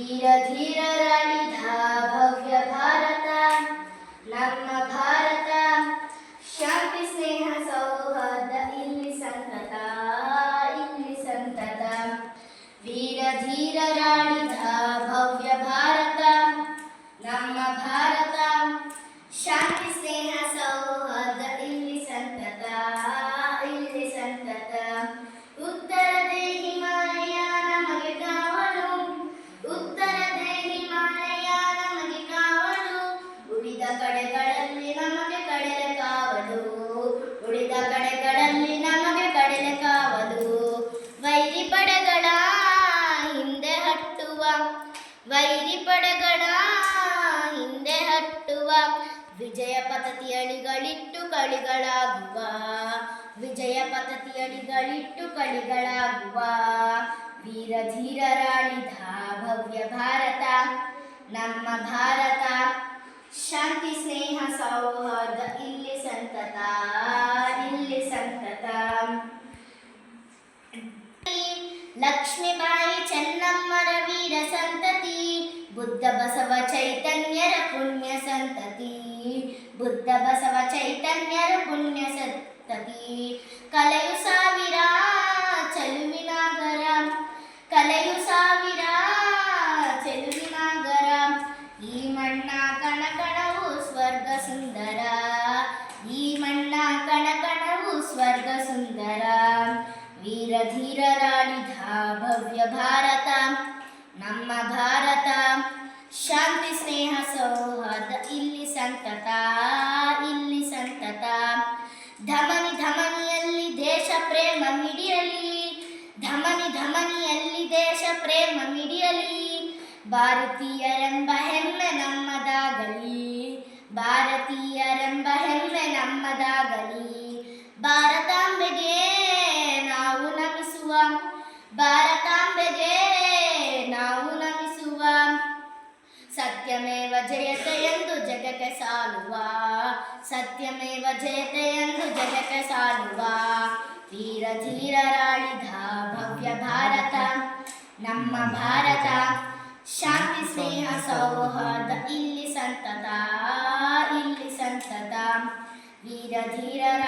धीरधीरराणि धा भव्य ವೈರಿ ಹಿಂದೆ ಹಟ್ಟುವ. ವಿಜಯ ಪದ್ಧತಿಯಳಿಗಳಿಟ್ಟು ಕಳಿಗಳಾಗುವ ವಿಜಯ ಪತತಿಯಳಿಗಳಿಟ್ಟು ಕಳಿಗಳಾಗುವ ಧಾ ಭವ್ಯ ಭಾರತ. ನಮ್ಮ ಭಾರತ. ಶಾಂತಿ, ಸ್ನೇಹ, ಸೌಹಾರ್ದ, ಇಲ್ಲಿ ಸಂತತ ಇಲ್ಲಿ ಸಂತತ. ಲಕ್ಷ್ಮೀಬಾಯಿ ಸಂತತಿ ಬುದ್ಧ ಬಸವ ಚೈತನ್ಯರ ಪುಣ್ಯ ಸಂತತಿ ಬುದ್ಧ ಬಸವ ಚೈತನ್ಯರ ಪುಣ್ಯ ಸಂತತಿ ಕಲೆಯು ಸಾವಿರ ಚೆಲುವಿನಾಗರ ಕಲೆಯು ಸಾವಿರ ಚೆಲುವಿನಾಗರ ಈ ಮಣ್ಣ ಕಣಕಣವು ಸ್ವರ್ಗ ಸುಂದರ ಈ ಮಣ್ಣ ಕಣಕಣವು ಸ್ವರ್ಗ ಸುಂದರ ವೀರ ಧೀರರಾಳಿದ ಭವ್ಯ ಭಾರತ ನಮ್ಮ ಭಾರತ ಶಾಂತಿ ಸ್ನೇಹ ಸೌಹಾರ್ದ, ಇಲ್ಲಿ ಸಂತತ ಇಲ್ಲಿ ಸಂತತ. ಧಮನಿ ಧಮನಿಯಲ್ಲಿ ದೇಶ ಪ್ರೇಮ ಮಿಡಿಯಲಿ. ಧಮನಿ ಧಮನಿಯಲ್ಲಿ ದೇಶ ಪ್ರೇಮ ಮಿಡಿಯಲಿ. ಭಾರತೀಯರೆಂಬ ಹೆಮ್ಮೆ ನಮ್ಮದಾಗಲಿ. ಭಾರತೀಯರೆಂಬ ಹೆಮ್ಮೆ ನಮ್ಮದಾಗಲಿ. ಸತ್ಯಮೇವ ಜಯತೆ ಎಂದು ಜಗಕ್ಕೆ ಸಾಲುವ ಸತ್ಯಮೇವ ಜಯತೆ ಎಂದು ಜಗಕ್ಕೆ ಸಾಲುವ ತೀರ ಧೀರರಾಳಿದ ಭವ್ಯ ಭಾರತ ನಮ್ಮ ಭಾರತ ಶಾಂತಿ ಸ್ನೇಹ ಸೌಹಾರ್ದ ಇಲ್ಲಿ ಸಂತತ ಇಲ್ಲಿ ಸಂತತ ವೀರ ಧೀರರ